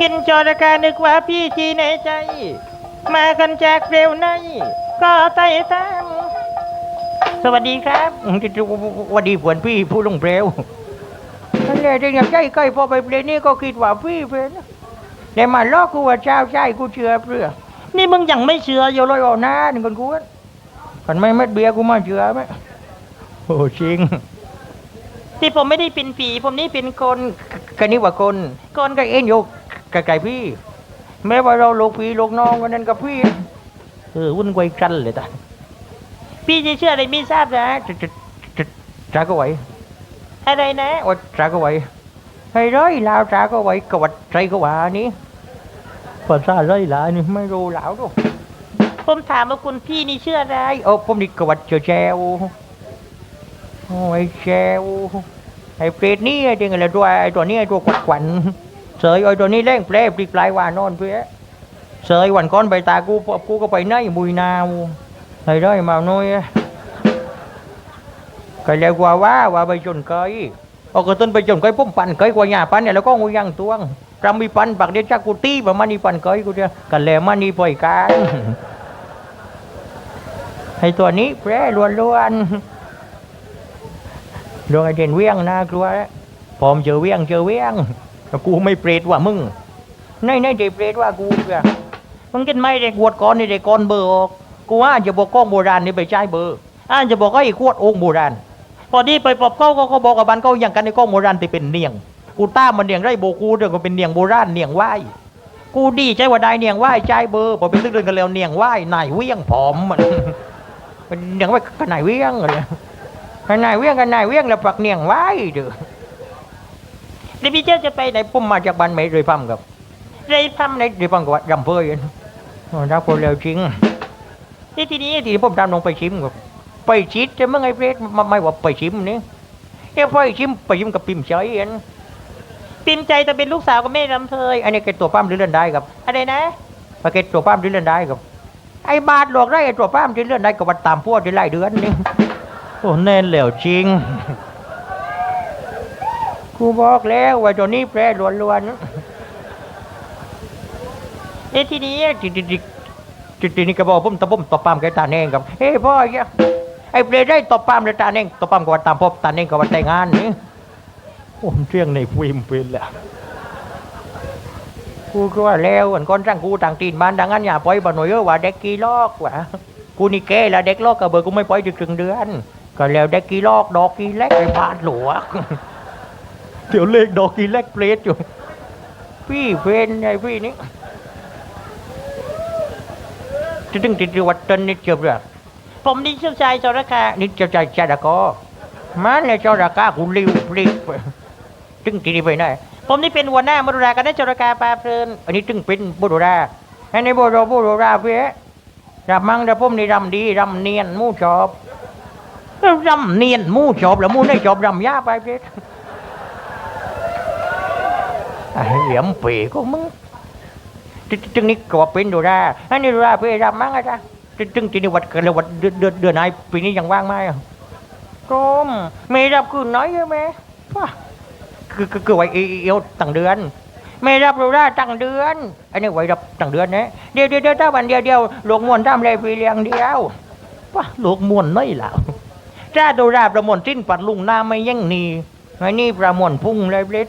ยินจอระการนึกว่าพี่จีในใจ มากันจากเร็วในก็ไต่ตามสวัสดีครับสวัสดีผวนพี่ผู้ลงเปลวนั่นแหละที่อย่างใจใกล้พอไปเปลวนี่ก็คิดว่าพี่เป็นแต่มาลอกกูว่าเจ้าใจกูเชื่อเปลือนี่มึงยังไม่เชื่ออยู่เลยอ่อนะนี่คนกูว่ากันไม่เม็ดเบียร์กูมาเชื่อไหมโอ้จริงที่ผมไม่ได้เป็นผีผมนี่เป็นคนกันนี่ว่าคนคนก็เอ็นอยู่ ไกลๆพี่ แม้ว่าเราลูกพี่ลูกน้องกันนั้นกับพี่ เออวุ่นวายกันเลยตาพี่จะเชื่ออะไรไม่ทราบนะจะจะจะจ้าก็ไหวอะไรนะว่าจ้าก็ไหวให้ร้อยลาวจ้าก็ไหวกวัดใจก็ว่านี้ภาษาร้อยลาวนี่ไม่รู้ลาวดูผมถามว่าคุณพี่นี่เชื่ออะไรโอ้ผมนี่กวัดเจอแจวโอ้ยแชวไอ้เปรตนี่ไอ้จริงอะไรตัวไอ้ตัวนี้ไอ้ตัวกวัดขวัญ เสยไอ้ตัวนี้เล่งเปรปลีกปลายว่านอนเพื่อเสยวันก้อนไปตากูกูก็ไปไหนมุยนาวไอ้ได้มาหน่อยก็เลยว่าว่าว่าไปจนเคยเอากระต้นไปจนเคยพุ่มปั่นเคยกว่าหยาปันเนี่ยแล้วก็งูยังตวงรำมีปันปักเดียวจักกูตีประมาณนี้ปันเคยกูเดียวกันแล้วมันนี่ปล่อยกันไอ้ตัวนี้แปรล้วนๆดวงไอเด่นเวียงน่ากลัวแล้วพอมเจอเวียงเจอเวียง แต่กูไม่เปรตว่ามึงในในเด็กเปรตว่ากูเพื่อมึงกินไม่ได้กวดก้อนนี่ได้ก้อนเบอร์ออกกูว่าจะบอกกล้องโบราณนี่ไปใช้เบอร์อ่านจะบอกไอ้ขวดองค์โบราณพอดีไปปอบเขาก็เขาบอกกับบันเขาอย่างกันในกล้องโบราณที่เป็นเนียงกูต้ามันเนียงไรโบกูเดินก็เป็นเนียงโบราณเนียงไหวกูดีใจว่าได้เนียงไหวใจเบอร์พอเป็นเรื่องเดินกันแล้วเนียงไหวไหนายเวียงผอมมันเนียงไหวกันไหนายเวียงเลยกันายเวียงกันนายเวียงแล้วปักเนียงไหวเด้อ เดี๋ยวพี่เจ้าจะไปไหนผมมาจากบ้านไม่เลยพัมครับเลยพัมในเลยพัมกับรำเพยอ๋อถ้าคนเร็วจริงนี่ทีนี้ทีนี้ผมตามลงไปชิมครับไปชิดจะเมื่อไงเพชรไม่ว่าไปชิมนี่เอ้ไปชิมไปชิมกับปิ่มใจเอ็นปิ่มใจจะเป็นลูกสาวกับแม่รำเพยอันนี้เกตตัวปั้มหรือเลื่อนได้ครับอะไรนะปเกตตัวปั้มหรือเลื่อนได้ครับไอ้บาทหลอกได้ไอ้ตัวปั้มที่เลื่อนได้กับวัดตามพวกที่ไล่เดือนนี่โอ้แน่นแล้วจริง กูบอกแล้วว่าตัวนี้แปรล้วนๆเอ้ทีนี้จิจิจิจิจินี่ก็บอกผมตะผมตบปามกับตาแนงกับเฮ้ยพ่อเหี้ยไอ้เปรได้ตบปามเลยตาแนงตบปามกับตามพบตาแนงกับวันแต่งงานนี่ผมเที่ยงในฟิล์มเป็นแหละกูก็ว่าแล้วอันก้อนร่างกูต่างตีนบ้านดังนั้นอย่าปล่อยบ่หน่อยเออว่าเด็กกี่ลอกว่ะกูนี่แก่แล้วเด็กลอกกระเบอร์กูไม่ปล่อยถึงถึงเดือน ก็แล้วเด็กกี่ลอกดอกกี่เล็กไปบาดหลวก เดี๋ยวเลขดอกกี่เล็กเปรตอยู่ พี่เป็นไงพี่นี่จะถึงติดวัดตนนี่เจ็บเลยผมนี่เจ้าชายจระเข้นี่เจ้าชายจระเข้มันเนี่ยจระเข้กูริ้วปริบถึงที่นี่ไปไหนผมนี่เป็นหัวหน้ามรุรากันนะจระเข้ปลาเพลิน อันนี้ถึงเป็นบุรุราอันนี้บุรุบุรุราเพื่อรำมังระพุ่มนี่รำดีรำเนียนมู่ชอบรำเนียนมู่ชอบแล้วมู่ได้ชอบรำยาไปเพชรไอ้ เหลี่ยมเป๋ก็มึงจึงจึงนี่ก็ว่าเป็นดูราอันนี้ดูราเพื่อรำมังอะจ้ะจึงที่นี่วัดกันเลยวัดเดือนเดือนเดือนไหนปีนี้ยังว่างไหมกรมไม่รับคืนน้อยใช่ไหมว้าคือคือคือไว้เอวตั้งเดือน ไม่รับรู้ได้ตั้งเดือน อันนี้ไว้รับตั้งเดือนนะเดี๋ยวเดี๋ยวถ้าวันเดียวเดียวหลวงมวนทำอะไรปีเลี้ยงเดียวว้าหลวงมวนไม่แล้วจ้าดูราประมวลสิ้นปัดลุงหน้าไม่ยั่งนีไอ้นี่ประมวลพุ่งเลยเล็ด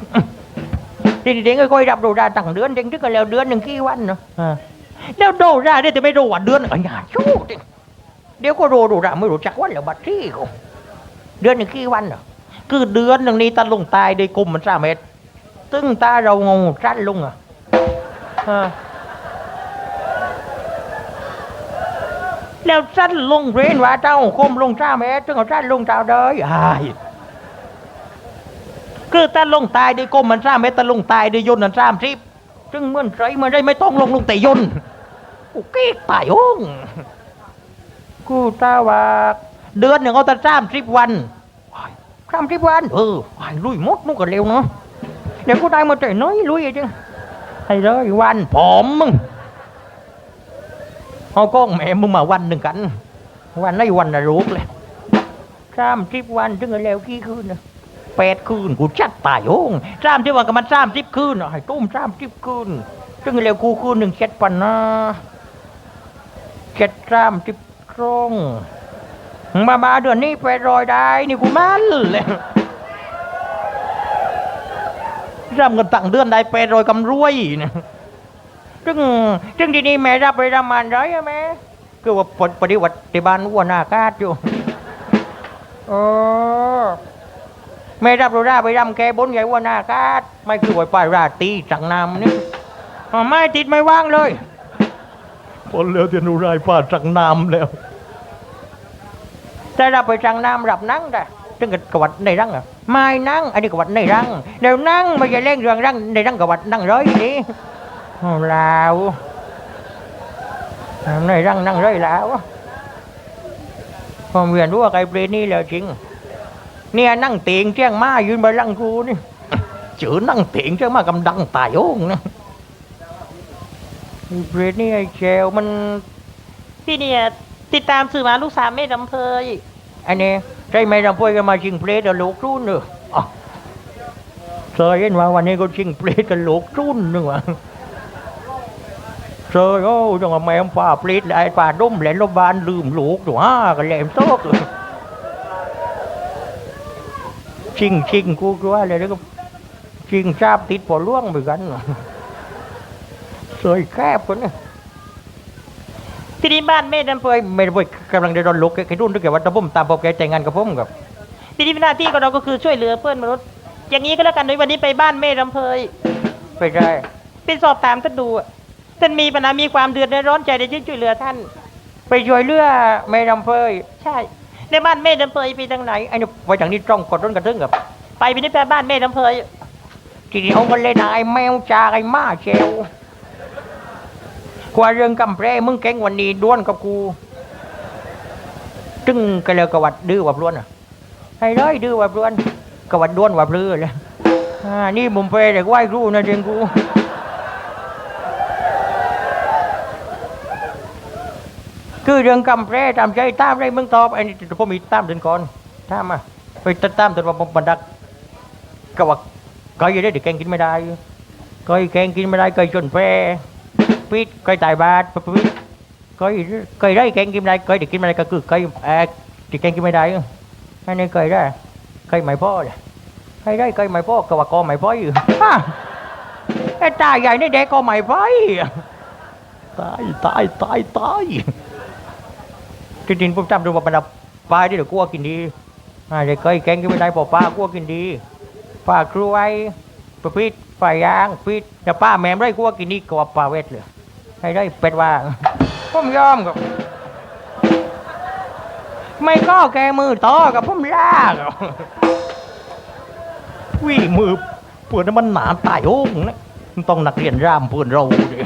ทีนี้เด็กก็ค่อยรับดูราตั้งเดือนเด็กที่ก็แล้วเดือนหนึ่งกี่วันเนาะอ่าแล้วดูราเนี่ยจะไม่รู้วันเดือนอะไรอย่างชู้ดิเดี๋ยวก็รู้ดูราไม่รู้จั คือเดือนหนึ่งนี้ตาลงตายด้กลุ่มมันร่ามลุงจ้าแม่ถ้าลงตายด้วยกลมตาลงตายด้วยยนต์มันจ้ามทิพจึงเมื่อนไรเมื่อไรไม่ต้องลงลงแต่ยนต์กูเก๊กตายองกูตาว่าเดือนหนึ่งเอาแต่จ้ามทิพวันจ้ามทิพวันเออลุยมดนู่นก็เร็วเนาะเดี๋ยวกูได้มาแต่น้อยลุยจังไอ้เลยวันผอมมึงเอาก้องแม่มึงมาวันหนึ่งกัน วันไหนวันน่ะรกเลยสามสิบวันถึงจะแล้วกี่คืนนะ แปดคืนกูจัดตายโองสามที่ว่ากับมันสามสิบคืนให้ตุ้มสามสิบคืนซึ่งเร็วกูคืนหนึ่งเจ็ดปันนะเจ็ดสามสิบตรงมามาเดือนนี้ไปรอยได้นี่กูมันเลยรำกันตั้งเดือนได้ไปรอยกำรวยนะซึ่งซึ่งทีนี้แม่รับไปรำมันไรอะแม่คือว่าปฏิวัติบ้านวัวหน้ากาดอยู่เออ ไม่รับโรราไปรำแกบนใหญ่ว่าหน้ากาดไม่คือไว้ป้ายราตรีจังนำนี่อ๋อไม่ติดไม่ว่างเลยพอแล้วเดี๋ยวนูรายป้าจังนำแล้วแต่รับไปจังนำรับนั่งได้ถึงกับกวัดในรังอะไม่นั่งอันนี้กวัดในรังเดี๋ยวนั่งไม่ใช่เล่งเรื่องรังในรังกวัดนั่งร้อยนี่เอาแล้วในรังนั่งร้อยแล้วผมเรียนรู้ว่าไกเปรตนี่แล้วจริง เนี่ยนั่งเตียงเจ้งมายืนบนลังกูนี่จือนั่งเตียงเจ้งมากำดังตายโองนะไอ้เปรตนี่ไอ้เชลมันพี่เนี่ยติดตามสื่อมาลูกสาวแม่ลำเพยไอ้นี่ใช่ไหมเราพูดกันมาชิงเปรตกับโลกรุ่นเนอะอ๋อเซยเห็นว่าวันนี้ก็ชิงเปรตกับโลกรุ่นเนอะเซยโอ้จังหวะแม่ป่าเปรตไอ้ป่าด้มแหลนโรงพยาบาลลืมลูกตัวห้ากันแหลมโต๊ะ ชิงชิงกูก็ว่าเลยแล้วก็ชิงทราบติดปอล่วงเหมือนกันเซยแคบคนนี่ยที่นี่บ้านแม่ลำเพเฮ้ยไม่ได้เว้ยกำลังได้โดนลุกไอ้รุ่นด้วยแกว่าตะพุ่มตามพบแกแต่งงานกับผมกับที่นี่หน้าที่ของเราก็คือช่วยเหลือเพื่อนมนุษย์ อย่างนี้ก็แล้วกันโดยวันนี้ไปบ้านแม่ลำเพยไปได้ไปสอบถามท่านดูท่านมีปัญหามีความเดือดร้อนใจในที่ช่วยเหลือท่าน ไปช่วยเรือไม่รำเพยใช่ ในบ้านแม่ลำเพยไปทางไหนไอ้นี่ไปทางนี้จ้องกดต้นกระทึงกับไปไปที่แปบ้านแม่ลำเพยทีนี้เอากันเลยนะไอ้แมวจาไอ้หมาเชลกว่าเรื่องกำแพรมึงแก่งวันนี้ด้วนกับกูจึงก็เลยกวัดดื้อวับล้วนอะให้เลยดื้อวับล้วนกวัดด้วนวับลือเลยอ่านี่มุมเพเด็กไหว้ครูนะเด็กกู คือเรื่องกำแพรตามใจตามไรมึงตอบไอ้นี่ผมมีตามเดินก่อนตามมาไปตามแต่ว่าผมบันดักก็ว่าก็ยังได้เด็กแกงกินไม่ได้ก็แกงกินไม่ได้ก็ชนแพรปิดก็ตายบาดปิดก็ก็ได้แกงกินไม่ได้ก็เด็กกินไม่ได้ก็คือก็เออเด็กแกงกินไม่ได้อันนี้ก็ได้ก็ไม่พอเลยให้ได้ก็ไม่พอก็ว่าก็ไม่พออยู่ฮะไอ้ตาใหญ่นี่เด็กก็ไม่พอตายตายตายตาย จริงๆผมจำดูว่าบรรดาปลาที่เดี๋ยวกลัวกินดีอาเด็กเคยแกงกินไม่ได้พอปลากลัวกินดีปลากล้วยปลาพิษปลายางพิษแต่ป้าแม่ได้กลัวกินดีกว่าปลาเวทเลยให้ได้เป็ดว่าผมยอมกับไม่ก็แกมือต่อกับผมลากอะวิ่งมือเปื่อนมันหนาตายโอ้งนะมันต้องนักเรียนรามเปื่อนเราดิ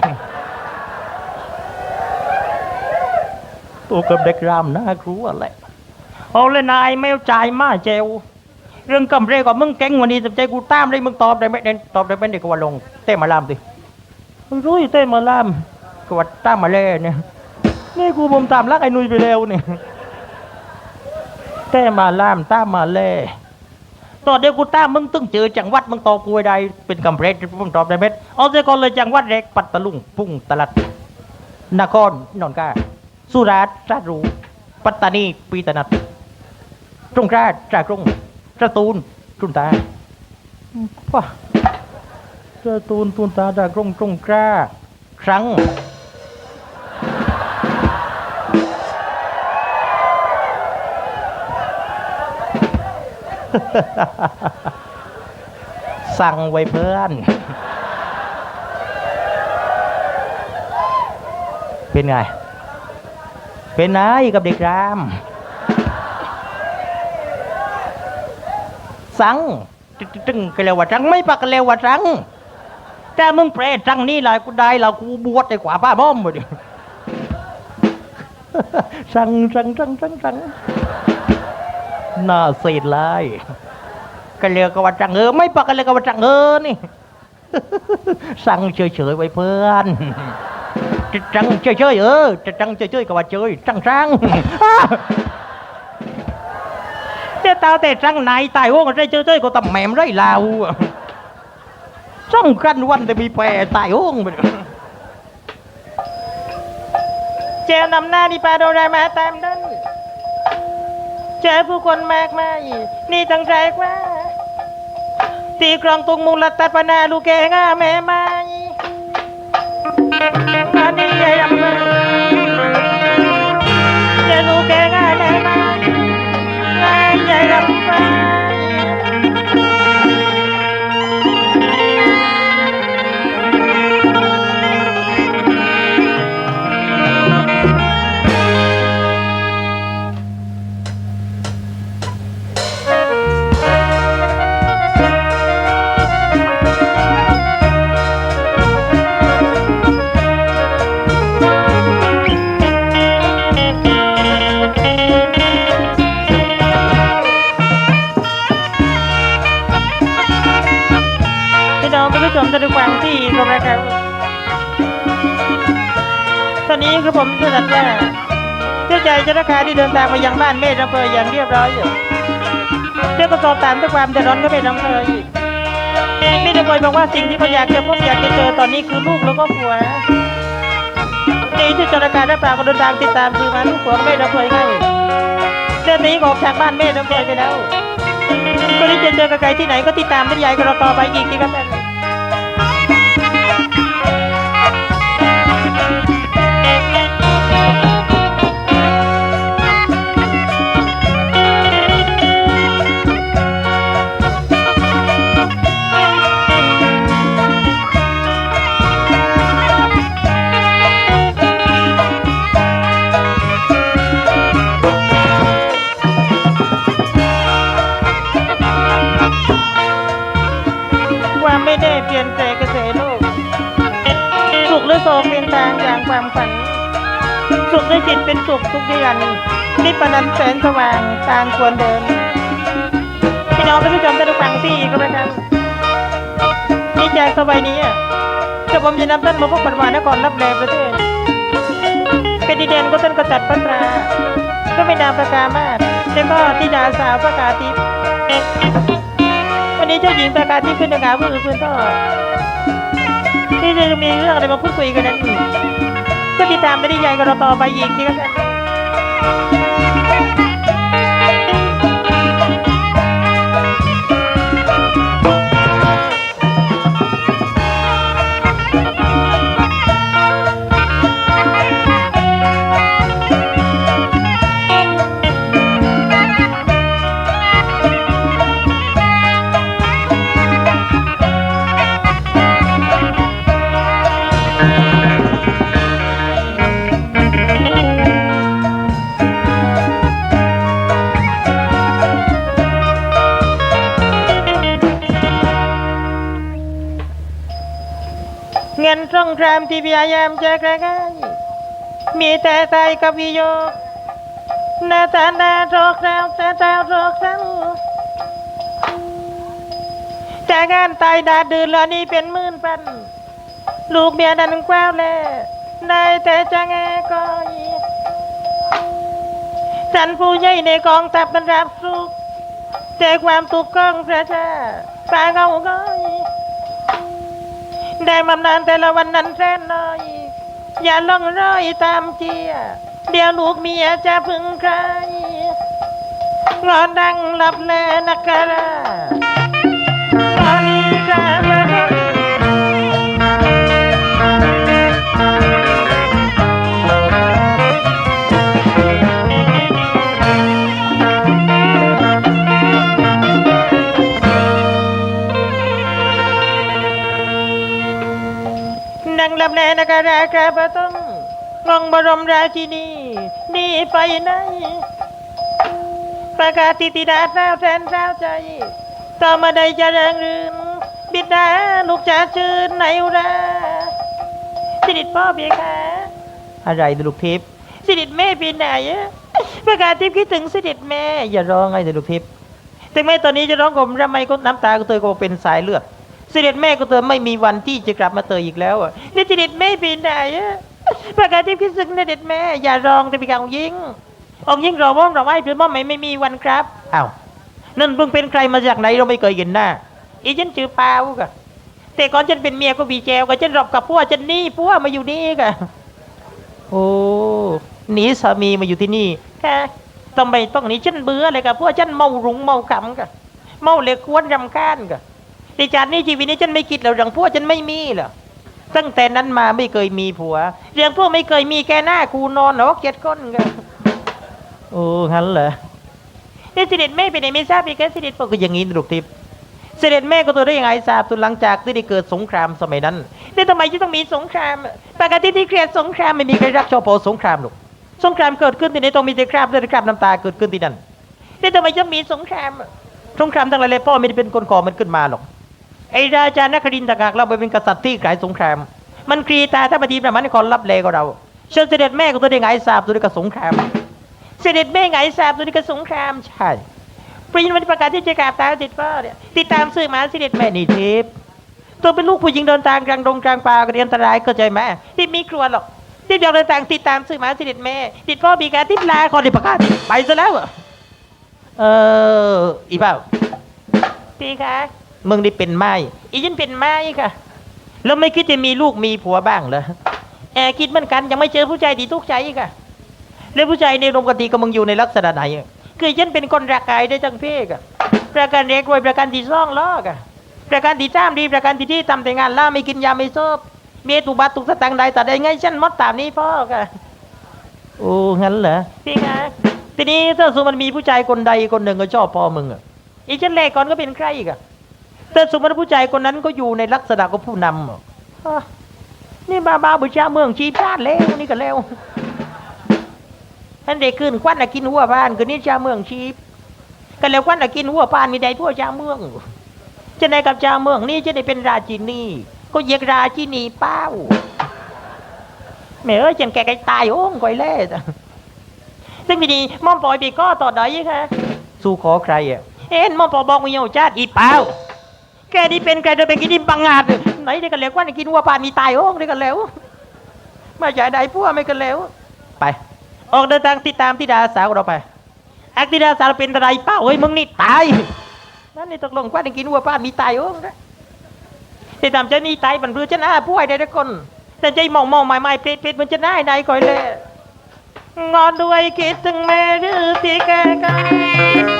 ตัวกับเด็กรามน่ากลัวแหละเอาเลยนายไม่จ่ายมาเจวเรื่องกำเรกว่ามึงแก๊งวันนี้สนใจกูตามได้มึงตอบได้ไหมเด่นตอบได้ไหมเด็กกว่าลงเต้มาลามดิรู้อยู่เต้มาลามกว่าตามมาเล่เนี่ยนี่กูผมตามรักไอ้นุยไปแล้วเนี่ยเต้มาลามตามมาเล่ตอนเดียวกูตามมึงตึงเจอจังหวัดมึงตอบกูไว้ได้เป็นกำเรกผมตอบได้ไหมเอาเสียก่อนเลยจังหวัดแรกปัตตลุงพุ่งตลัดนครนนท์กา สุราษฎร์ราชรูปัตตานีปีตนัดตรงกราชจากตรงสตูลตุนตาว้าสตูลตุนตาจากตรงตรงกราครั้งสั่งไว้เพื่อน เป็นไง เป็นไงกับเด็กราม สังตึงกันแล้วว่าสังไม่ปักกันแล้วว่าสังแต่มึงเปรตสังนี่แหละกูได้เรากูบวชได้กว่าป้าบ้อมหมดสังสังสังสังสังน่าเสียดเลยกันเลยก็ว่าสังเออไม่ปักกันเลยก็ว่าสังเออนี่ สังเฉยๆไว้เพื่อน จะจังเฉยๆเออจะจังเฉยๆก็ว่าเฉยจังจังแต่เต้าแต่จังไหนตายโอ้ก็ได้เจอเจ้ยก็ตำแหมมไรลาวอะสำคัญวันแต่มีแปรตายโอ้งไปเลยเจลนำหน้าดีปาโดรายมาตามดันเจอผู้คนมากมายนี่ตั้งใจกว่าตีกรองตุงมุงลัดตัดปนาลูกแกง่าแม่ไม้ มา น้องคุณผู้ชมท่านผู้ฟังที่กำลังครับ ตอนนี้คือผมสุนันว่าเจ้ใจจ้าราคาที่เดินทางมายังบ้านเมฆอำเภออย่างเรียบร้อยอยู่เจ้าก็สอบถามด้วยความเดือดร้อนก็เป็นอำเภออีกนี่ตะโกยบอกว่าสิ่งที่เขาอยากจะพบอยากจะเจอตอนนี้คือลูกแล้วก็ผัวนี่ที่จ้าราคาได้ปลาก็เดินทางติดตามคือมาลูกผัวก็ไม่รับเคยให้เจ้าหนี้ออกจากบ้านเมฆอำเภอไปแล้วก็ได้เจอเจอกับใครที่ไหนก็ติดตามบรรยายกับเราต่อไปอีกทีครับ สุขด้จิตเป็นสุขทุกเดือนนิพพานันแสนสว่างทางควรเดิน พี่น้องท่านผู้ชมท่านผู้ฟังที่ก็แล้วกันนี่แจกสบายนี้อะกับผมจะนำท่านมาพบปัญวานครรับแลประเทศเป็นดินแดนก็ต้นกษัตริย์พัตราก็ไม่นามประกามาศแล้วก็ธิดาสาวประกาทิพย์วันนี้เจ้าหญิงประกาศที่ขึ้นงานผู้อื่นเพื่อนก็ที่จะมีเรื่องอะไรมาพูดคุยกันนั้น อีกก็ติดตามไม่ได้ใหญ่กับเราต่อไปอีกที่ก็ ที่พยายามจะกระง่ายมีแต่ใจกับวิโยนาตาหน้าโรคราวแต่ดาวโรคเศร้าแต่งานตายดาดืนแล้วนี่เป็นหมื่นพัน ลูกเมียดันกว้าวแล่นแต่จะแงก้อยฉันผู้ใหญ่ในกองทัพมันรับสุขแต่ความทุกข์ของประชาปาเงาก้อย ได้มานานแต่ละวันนั้นแสนน้อย อย่าล่องรอยตามเจีย เดี๋ยวลูกเมียจะพึ่งใครรอดังหลับแลนักกะราตอน ลับแรากระต้องมองบรมราชินีนี่ไปไหน ประกาศติติดาเศร้าแทนเศร้าใจต่อมาได้จะเริงรื่นบิดาลูกจะชื่นในอุราสิริพ่อเบียค่ะอะไรลูกทิพย์สิริแม่ปีไหนประกาศทิพย์คิดถึงสิริแม่ อย่าร้องไอ้ลูกทิพย์ถึงแม้ตอนนี้จะร้องผมรำไมก็น้ำตาก็เตยก็เป็นสายเลือด สิริตแม่ก็เตยไม่มีวันที่จะกลับมาเตยอีกแล้วอะนี่สิริตแม่ปีไหนอะประกาศทิพย์คิดถึงสิริตแม่ อย่าร้องแต่พี่กองยิงองยิงรอว่องรอไหวเพื่อนม่อมไม่ไม่มีวันครับอ้าวนั่นเพิ่งเป็นใครมาจากไหนเราไม่เคยเห็นหน้าอีฉันชื่อเปากะแต่ก่อนฉันเป็นเมียก็บีแจวกะฉันรบกับพวกฉันนี่พวกมาอยู่นี่กะโอ้หนีสามีมาอยู่ที่นี่แค่ทำไมต้องหนีฉันเบื่อเลยกะพวกฉันเมารุงเมาขำกะเมาเหล็กควนรำคาญกะ ในจานนี้ชีวิตนี้ฉันไม่คิดแล้วเรื่องพวกฉันไม่มีเหรอตั้งแต่นั้นมาไม่เคยมีผัว เรื่องพวกไม่เคยมีแกหน้าคูนอนหรอกเกียดก้นกะโอ้งั้นเหรอนี่เสด็จแม่ไปไหนไม่ทราบอีกแค่เสด็จพ่อก็อย่างนี้นะลูกทิพย์เสด็จแม่ก็ตัวได้ยังไงทราบตัวหลังจากที่ได้เกิดสงครามสมัยนั้นนี่ทำไมจะต้องมีสงครามปกติที่เกลียดสงครามไม่มีใครรักชอบพอสงครามหรอกสงครามเกิดขึ้นที่ไหนต้องมีแต่คราบเลือดคราบน้ำตาเกิดขึ้นที่นั่นนี่ทำไมจะมีสงครามสงครามทั้งหลายเลยพ่อไม่ได้เป็นคนก่อมันขึ้นมาหรอก ไอ้ราชานครินต่างหากเราไปเป็นกษัตริย์ที่ขายสงคราม มันกรีตาถ้าปฏิบัติมันในคนรับเลก็เราเชิญเสด็จแม่ก็ตัวได้ไงทราบตัวได้กับสงคราม เสด็จแม่ไงทราบตัวนี้ก็สงครามใช่ปริญญาประกาศที่จะกราบตาติดพ่อเนี่ยติดตามสื่อมาเสด็จแม่นี่ทิพย์ตัวเป็นลูกผู้หญิงเดินทางกลางดงกลางป่าก็เรียนอันตรายเข้าใจไหมที่มีครัวหรอกที่เดียวเดินทางติดตามสื่อมาเสด็จแม่ ติดพ่อมีการติดลาขอติประกาศไปซะแล้วเอออีเปล่าพี่คะ มึงนี่เป็นไม้อีฉันเป็นไม้ค่ะ แล้วไม่คิดจะมีลูกมีผัวบ้างเหรอแอบคิดเหมือนกันยังไม่เจอผู้ชายดีทุกใจค่ะ แล้วผู้ชายในรมกติก็มึงอยู่ในลักษณะไหนอะคือฉันเป็นคนรักกายได้จังเพกอะประกันเล็กไว้ประกันที่ซ่องล้อกอะประกันที่จ้ามดีประกันที่ที่ทำแต่งานล่าไม่กินยาไม่ซบเมียตุบัตตุกสตังค์ใดแต่ได้ไงฉันมดตามนี้พ่อกะโอ้งั้นเหรอพี่คะทีนี้ถ้าสมมติมันมีผู้ชายคนใดคนหนึ่งก็ชอบพอมึงอะอีฉันแรกก่อนก็เป็นใครอีกอะ แต่สมมติผู้ชายคนนั้นก็อยู่ในลักษณะของผู้นำนี่บาบาบุชาเมืองชีพลาดแล้วนี่ก็แล้วท่านได้ขึ้นควันน่ะกินหัวบ้านคืนนี้ชาเมืองชีพกันแล้วควันน่ะกินหัวบ้านมีใดทั่วชาเมืองจะในกับชาเมืองนี่จะได้เป็นราชินีก็เยกราชินีเป้าแม่เอ้ยจนแกไกตายโอ้งก่อยเล่ซึ่งดีม่อมปล่อยไปก็ต่อดอยค่ะ สู้ขอใครอะเอ็นม่อมปอบอกมีเอาชาติอีเป้า แกนี่เป็นใครจะไปกินดินบังงาดไหนได้กันแล้ววันน่ะกินหัวบ้านมีตายโอ้งได้กันแล้วมาจ่ายใดพวกไม่กันแล้ว ไป ออกเดินทางติดตามธิดาสาวเราไปอักธิดาสาวเป็นอะไรเป้าเฮ้ยมึงนี่ตายนั่นนี่ตกลงว่าได้กินวัวป้ามีตายโอ้นะติดตามเจ้านี่ตายบรรพือจะหน้าผู้ใดได้คน แต่ใจมองมองไม่ไม่เพลิดเพลิดมันจะน้าใดก่อยเลยงอนด้วยคิดถึงแม่หรือที่แกกัน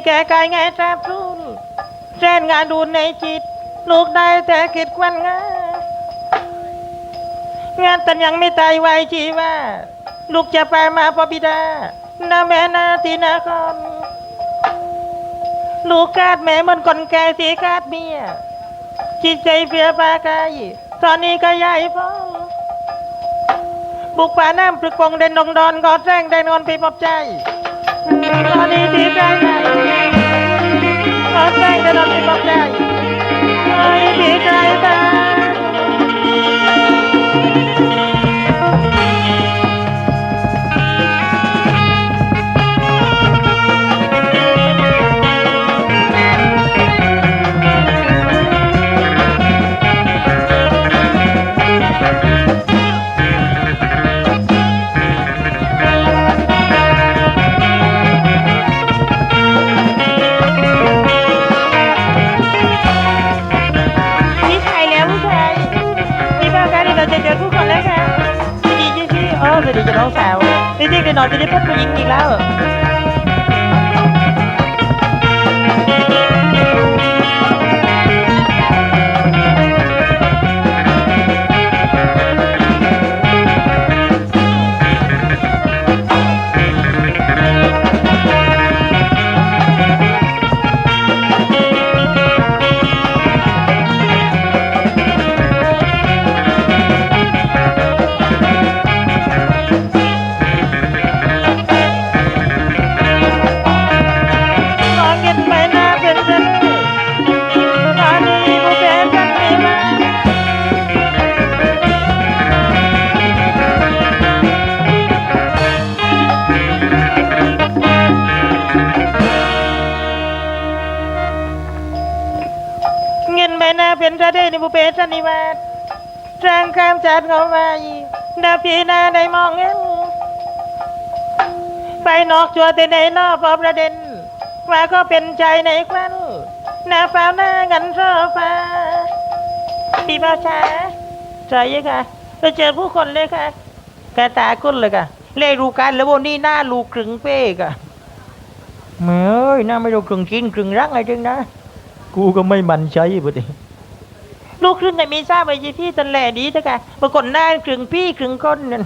แม่ที่แกกายไงทราบทุนแสนงานดูในจิต ลูกได้แต่คิดควันงางานแต่ยังไม่ตายไวชีว่าลูกจะไปมาพอบิดานาแม่นาทีนาคอนลูกคาดแม่เหมันคนแก่สีคาดเมียจิตใจเฟียปากายตอนนี้ก็ใหญ่พอบุกป่าน้ำปรึกปงเด่นดงดอนกอดแรงได้นอนไปพบใจ ต ดาพีนาได้มองเห็นไปนอกจัวแต่ในนอกพอประเด็นว่าก็เป็นใจในควันหน้าฟ้าหน้ากันโซฟาพี่บ่าช้าใจค่ะไปเจอผู้คนเลยค่ะกระตากุ้นเลยค่ะเล่รูกันแล้ววันนี้หน้าลูกครึ่งเป้กะเมื่อยหน้าไม่รู้ครึ่งกินครึ่งรักอะไงจริงนะ กูก็ไม่มันใจบ่ดิ ลูกครึ่งไงมีทราบไปยี่พี่ตันแหล่ดีเถอะค่ะปรากฏหน้าครึ่งพี่ครึ่งก้นนั่น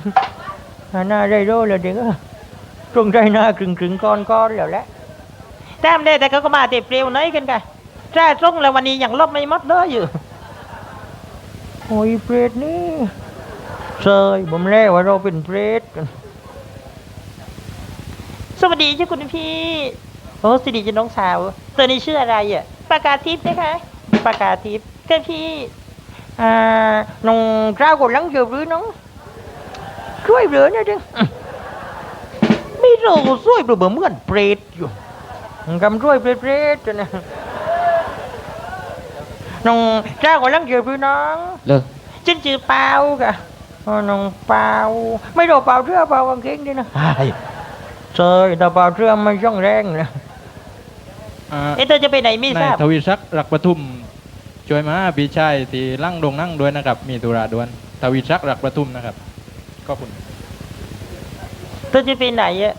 หน้าได้โรแล้วเด็กตรงได้หน้าครึ่งครึ่งก้อนก้อนแล้วแหละแต้มได้แต่เขาก็มาเตะเปลวน้อยกันกะแร่ตรงแล้ววันนี้อยังลบไม่หมดเลยอยู่โอ้ยเปรตนี่เซยผมแร่ว่าเราเป็นเปรตกันสวัสดีเจ้าคุณพี่โอ้สวัสดีเจ้าน้องสาวตัวนี้ชื่ออะไรอะปากาทิพย์นะคะปากาทิพย์ ก็พี่อ่าน้องเจ้าก็ลังเจอหรือน้องช่วยเหลือหน่อยดิไม่รู้ช่วยเปล่าเหมือนเปรตอยู่กำรวยเปรตๆนะน้องเจ้าก็ลังเจอพี่น้องเลิกฉันชื่อเปากะอ๋อน้องเปาไม่รู้เปาเสื้อเปากางเกงด้วยนะไอ้เซยแต่เปาเสื้อไม่ช่องแรงนะอ่าเอ๊ะเธอจะไปไหนไม่ทนายราบทวีศักดิ์รักปทุม ช่วยมาพี่ชายที่ลั่งดงนั่งด้วยนะครับ มีตุราดวนทวีศักดิ์รักประทุมนะครับก็คุณเธอจะไปไหนอะ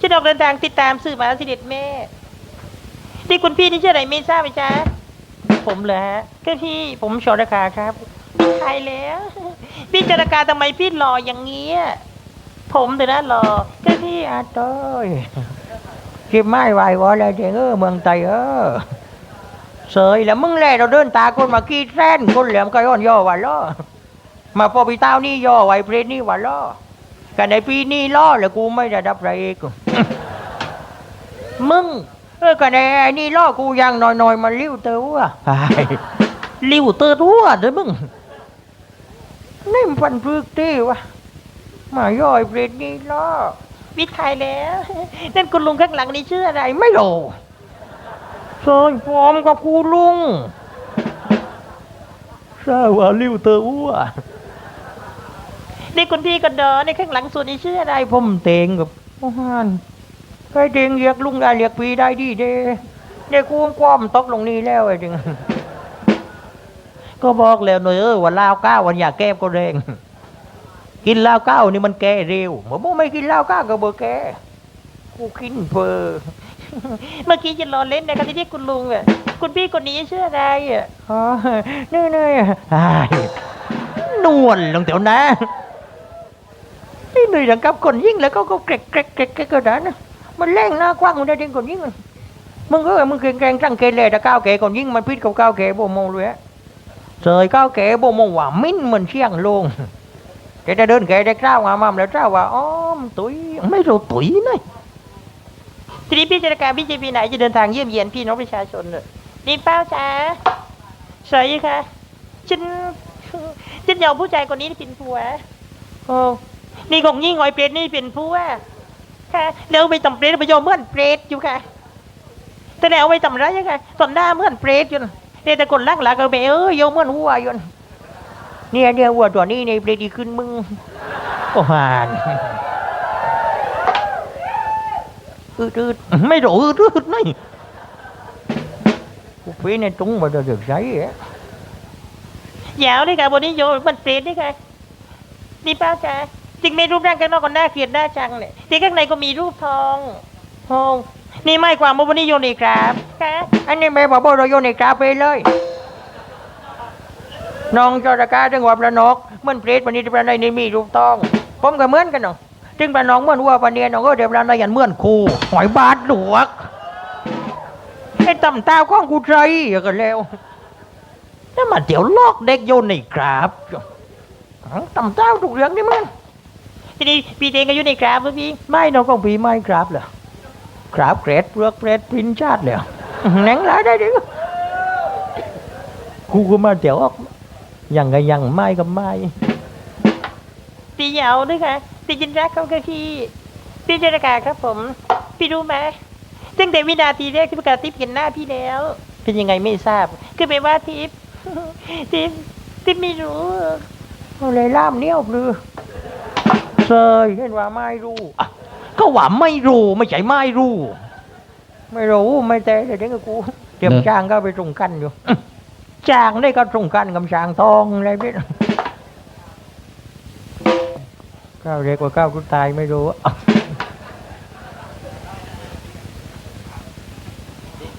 ฉันออกเดินทางติดตามสื่อมาสิเด็จแม่ที่คุณพี่นี่ชื่ออะไรไม่ทราบไหมจ๊ะผมเหรอฮะก็พี่ผมชอราคาครับพี่ใครแล้ว พี่จราคาทำไมพี่หล่ออย่างเงี้ยผมเถอะนะหล่อก็พี่อาต้ยคิดไม่ไหววะเลยเจงเออเมืองไทยเออ เสยแล้วมึงแลเราเดินตาคนมากี้แท้นคนเหลี่ยมก็ย้อนย่อว่าล้อมาพอปีเต้านี่ย่อไว้เพลนี่ว่าล้อกันในปีนี้ล้อแล้วกูไม่ได้รับอะไรเอีกมึงเออกันในนี่ล้อกูยังหน่อยๆมาลิ้วเตอว่ะลิ้วเตอทั่วเด้อมึงนี่มันฟันพึกตีวะมาย่อยเพลนี่ล้อวิทยแล้วนั่นคุณลุงข้างหลังนี่ชื่ออะไรไม่รู้ ซอยฟอมกับคุณลุงทราว่าลิ้วเตออ้วนี่คุณพี่กันเดอในข้างหลังส่วนนี้ชื่ออะไรผมเตงกับโอ้ฮานใครเตงเรียกลุงได้เรียกพี่ได้ดีเด้เด็กกูความตกลงนี่แล้วไอ้จริงก็บอกแล้วหน่อยเออว่าลาวก้าววันอยากแก้ก็แรงกินเหล้าก้าวนี่มันแก่เร็วหมอบอกไม่กินเหล้าก้าวก็เบอร์แก่กูกินเพอ เมื่อกี้จะรอเล่นนะครับที่เรียกคุณลุงอะคุณพี่คนนี้ชื่ออะไรอะอ๋อเนื่อยเนื่อยๆอ้านวลลงเดี๋ยวนะนี่หนุ่ยดังกับคนยิ่งแล้วก็ก็เกรกเกรกเกรกเกรกก็ได้นะมันแรงหน้ากว้างมันได้ดึงคนยิ่งมึงก็มึงเก่งแกงตั้งเกลเลยแต่ก้าวเก๋คนยิ่งมันพิษกับก้าวเก๋บ่มองเลยอะเสยก้าวเก๋บ่มองว่ามิ้นเหมือนเชียงลงแกจะเดินแกได้เจ้ามามั่มแล้วเจ้าว่าอ้อมตุ๋ยไม่รู้ตุ๋ยนี่ ทีนี้พี่จะการพี่จะปีไหนจะเดินทางเยี่ยมเยียนพี่น้องประชาชนเลยนี่เป้าจ้าสวยค่ะฉันฉันยอมผู้ชายคนนี้เป็นผัวโอ้นี่คงยิ่งหอยเปรตนี่เป็นผัวค่ะแล้วไปตำเปรตไปโยมเมื่อนเปรตอยู่ค่ะ แต่แล้วไปตำไรยังไงตำหน้าเมื่อนเปรตอยู่น่ะเนี่ยแต่คนลักหลักก็ไปเออโยมเมื่อนหัวอยู่น่ะเนี่ยเนี่ยวัวตัวนี้ในเปรดีขึ้นมึงโอ้หาน อืดอืดไม่รู้อืดอืดนี่กูพี่ในตุ้งมาจะเดือดใจอะยาวนี่ค่ะบนนี้โยมันเปรตนี่ค่ะนี่ป้าจ๋าจริงไม่รูปร่างกันนอกก็น่าเกลียดน่าจังเนี่ยที่ข้างในก็มีรูปทองทองนี่ไม่ความว่าวันนี้โยนอีกครับค่ะอันนี้แม่บอกว่าเราโยนอีกครับไปเลยน้องจระกาจังหวัดระนกเหมือนเปรตวันนี้ที่ประในนี่มีรูปต้องผมก็เหมือนกันเนาะ จึงประน้องเมื่อนวัวปานเนียน้องก็เดี๋ยวประในยันเมื่อนคูหอยบาทหลวกไอ้ต่ำตาข้องกูใจอย่ากันแล้วนั่มาเดี๋ยวลอกเด็กโยนในกราบต่ำตาถูกเรื่องนี่มึงทีนี้พี่เตงก็อยู่ในกราบพี่ไม่น้องก็พี่ไม่กราบเหรอกราบเกรดเปลือกเกรดพินชาติแล้วหนังหลายได้ดิกูก็มาเดี๋ยวออกยังก็ยังไม่ก็ไม่ ตีเหยาวด้วยค่ะตีจินรักเขาก็พี่พี่เจรกาครับผม พี่รู้ไหมตั้งแต่วินาทีแรกที่ประกาศทิพย์เห็นหน้าพี่แล้ว เป็นยังไงไม่ทราบ คือไปว่าทิพย์ทิพย์ทิพย์ไม่รู้อะไรล่ามเนี้ยบลือเซยเห็นว่าไม่รู้อะก็ว่าไม่รู้ไม่ใช่ไม่รู้ ไม่รู้ไม่แต่เดี๋ยวนี้ก็กูเตรียมจ้างก็ไปตรงกันอยู่จ้างได้ก็ตรงกันกับช้างทองอะไรพี่ ก้าวเรียกว่าก้าวกูตายไม่รู้อะ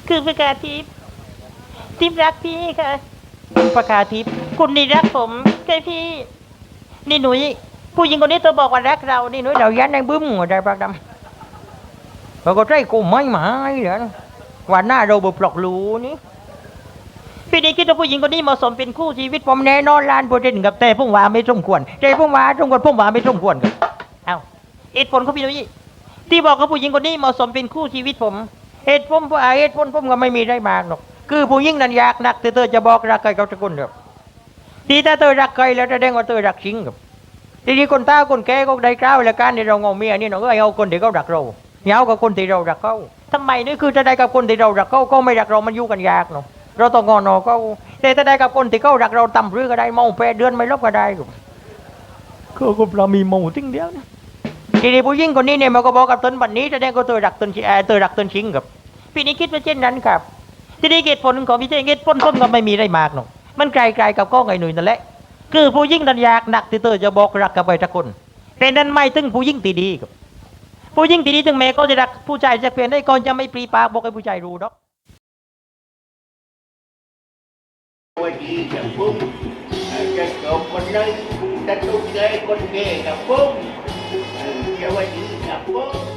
คือประกาศทิพย์ทิพย์รักพี่ค่ะประกาศทิพย์คุณนี่รักผมใช่พี่ นี่หนุ่ยผู้หญิงคนนี้ตัวบอกว่ารักเรา นี่หนุ่ยเดี๋ยวยันในบึ้มหัวใจปากดำแล้วก็ใจกูไม่หมายเดี๋ยวนะวันหน้าเราบุปลอกรูนี่ พี่นี่คิดว่าผู้หญิงคนนี้เหมาะสมเป็นคู่ชีวิตผมแน่นอนล้านเปอร์เซ็นต์กับแต่พุ่งว่าไม่สมควรแต่พุ่งว่าสมควรพุ่งว่าไม่สมควรกับเอ้าเหตุผลของพี่หนุ่ยที่บอกว่าผู้หญิงคนนี้เหมาะสมเป็นคู่ชีวิตผมเหตุผมเหตุผลผมก็ไม่มีได้มากหรอกคือผู้หญิงนั้นยากนักเธอจะบอกรักใครกับทุกคนครับที่ถ้าเธอรักใครแล้วแสดงว่าเธอรักจริงครับทีนี้คนตาคนแก่ก็ได้กล้าวแล้วการที่เราเงาเมียนี่เนาะเอ้ยเอาคนที่เขารักเราอย่าเอากับคนที่เรารักเขาทำไมนี่คือถ้าได้กับคนที่เรารักเขาก็ไม่รักเรามันยู่กันยากเนาะ เราต้องงอนอเขาแต่ถ้าได้กับคนที่เขารักเราต่ำหรือก็ได้เมาแปดเดือนไม่ลบก็ได้ครับเขาก็เรามีเมาติ้งเดียวนะทีนี้ผู้หญิงคนนี้เนี่ยมันก็บอกกับตนบัดนี้แสดงก็เธอรักตนชิเอ่อเธอรักตนชิงกับพี่นี่คิดว่าเช่นนั้นครับ ทีนี้เหตุผลของพี่เจเหตุผลผมก็ไม่มีได้มากหรอกมันไกลๆกับก้องไอ้หนุ่ยนั่นแหละคือผู้หญิงนันอยากหนักที่เธอจะบอกรักกับไปทุกคนแต่นั้นไม่ถึงผู้หญิงตีดีครับผู้หญิงตีดีถึงแม้ก็จะรักผู้ชายจะเปลี่ยนได้ก็จะไม่ปรีปากบอกให้ผู้ชายรู้ดอก วันดีกับปุ้มจะจบคนนั้นจะตุ้งใจคนเก่กับปุ้มเออสวัสดีกับปุ้ม